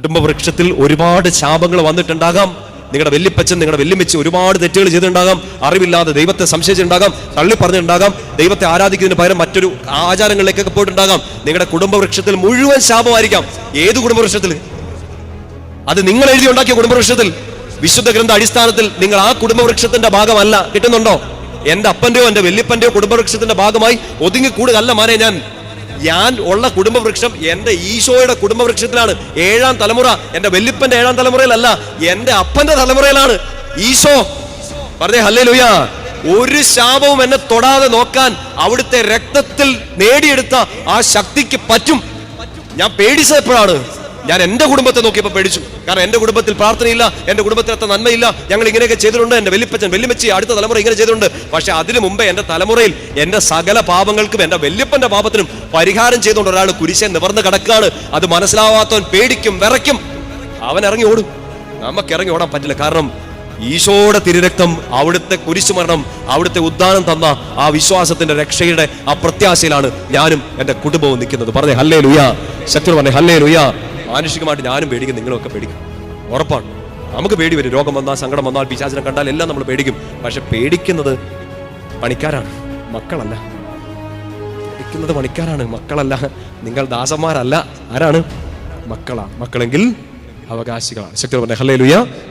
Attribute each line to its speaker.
Speaker 1: കുടുംബവൃക്ഷത്തിൽ ഒരുപാട് ശാപങ്ങൾ വന്നിട്ടുണ്ടാകാം. നിങ്ങളുടെ വെല്ലിപ്പച്ചൻ നിങ്ങളുടെ വെല്ലുമിച്ച് ഒരുപാട് തെറ്റുകൾ ചെയ്തിട്ടുണ്ടാകാം. അറിവില്ലാതെ ദൈവത്തെ സംശയിച്ചിട്ടുണ്ടാകാം തള്ളി പറഞ്ഞിട്ടുണ്ടാകാം ദൈവത്തെ ആരാധിക്കുന്നതിന് പകരം മറ്റൊരു ആചാരങ്ങളിലേക്കൊക്കെ പോയിട്ടുണ്ടാകാം. നിങ്ങളുടെ കുടുംബവൃക്ഷത്തിൽ മുഴുവൻ ശാപമായിരിക്കാം. ഏത് കുടുംബവൃക്ഷത്തിൽ? അത് നിങ്ങൾ എഴുതി ഉണ്ടാക്കിയ കുടുംബവൃക്ഷത്തിൽ. വിശുദ്ധ ഗ്രന്ഥ അടിസ്ഥാനത്തിൽ നിങ്ങൾ ആ കുടുംബവൃക്ഷത്തിന്റെ ഭാഗമല്ല. കിട്ടുന്നുണ്ടോ? എന്റെ അപ്പന്റെയോ എന്റെ വെല്ലിപ്പന്റെയോ കുടുംബവൃക്ഷത്തിന്റെ ഭാഗമായി ഒതുങ്ങി ഒതുങ്ങിക്കൂടുകല്ല മാനേ ഞാൻ. ഞാൻ ഉള്ള കുടുംബവൃക്ഷം എന്റെ ഈശോയുടെ കുടുംബവൃക്ഷത്തിലാണ്. ഏഴാം തലമുറ എന്റെ വെല്ലിപ്പന്റെ ഏഴാം തലമുറയിലല്ല എന്റെ അപ്പന്റെ തലമുറയിലാണ്. ഈശോ പറഞ്ഞേ ഹല്ലേ ലുയാ ഒരു ശാപവും എന്നെ തൊടാതെ നോക്കാൻ അവിടുത്തെ രക്തത്തിൽ നേടിയെടുത്ത ആ ശക്തിക്ക് പറ്റും. ഞാൻ പേടിച്ചത് എപ്പോഴാണ്? ഞാൻ എന്റെ കുടുംബത്തെ നോക്കിയപ്പോൾ പേടിച്ചു. കാരണം എന്റെ കുടുംബത്തിൽ പ്രാർത്ഥനയില്ല എന്റെ കുടുംബത്തിൽ അത്ര നന്മയില്ല. ഞങ്ങൾ ഇങ്ങനെയൊക്കെ ചെയ്തിട്ടുണ്ട്. എന്റെ വെല്ലിപ്പച്ചൻ വെല്ലുമച്ചി അടുത്ത തലമുറ ഇങ്ങനെ ചെയ്തിട്ടുണ്ട്. പക്ഷേ അതിനു മുമ്പേ എന്റെ തലമുറയിൽ എന്റെ സകല പാപങ്ങൾക്കും എന്റെ വലിയപ്പന്റെ പാപത്തിനും പരിഹാരം ചെയ്തുകൊണ്ട് ഒരാൾ കുരിശെ നിവർന്ന് കിടക്കുകയാണ്. അത് മനസ്സിലാവാത്തവൻ പേടിക്കും വിറയ്ക്കും. അവൻ ഇറങ്ങി ഓടും. നമുക്ക് ഇറങ്ങി ഓടാൻ പറ്റില്ല. കാരണം ഈശോയുടെ തിരുരക്തം അവിടുത്തെ കുരിശുമരണം അവിടുത്തെ ഉദ്ധാനം തന്ന ആ വിശ്വാസത്തിന്റെ രക്ഷയുടെ ആ പ്രത്യാശയിലാണ് ഞാനും എന്റെ കുടുംബവും നിൽക്കുന്നത്. പറഞ്ഞേ ഹല്ലേ ലുയാ ശക്തി പറഞ്ഞേ ഹല്ലേ ലുയാ മാനുഷികമായിട്ട് ഞാനും പേടിക്കും നിങ്ങളൊക്കെ പേടിക്കും. ഉറപ്പാണ്. നമുക്ക് പേടി വരും. രോഗം വന്നാൽ സങ്കടം വന്നാൽ പിശാചനം കണ്ടാൽ എല്ലാം നമ്മൾ പേടിക്കും. പക്ഷെ പേടിക്കുന്നത് പണിക്കാരാണ്. മക്കളല്ല. പേടിക്കുന്നത് പണിക്കാരാണ്. മക്കളല്ല. നിങ്ങൾ ദാസന്മാരല്ല. ആരാണ്? മക്കളാ. മക്കളെങ്കിൽ അവകാശികളാണ്. ശക്തി പറഞ്ഞ ഹല്ലേ ലുയാ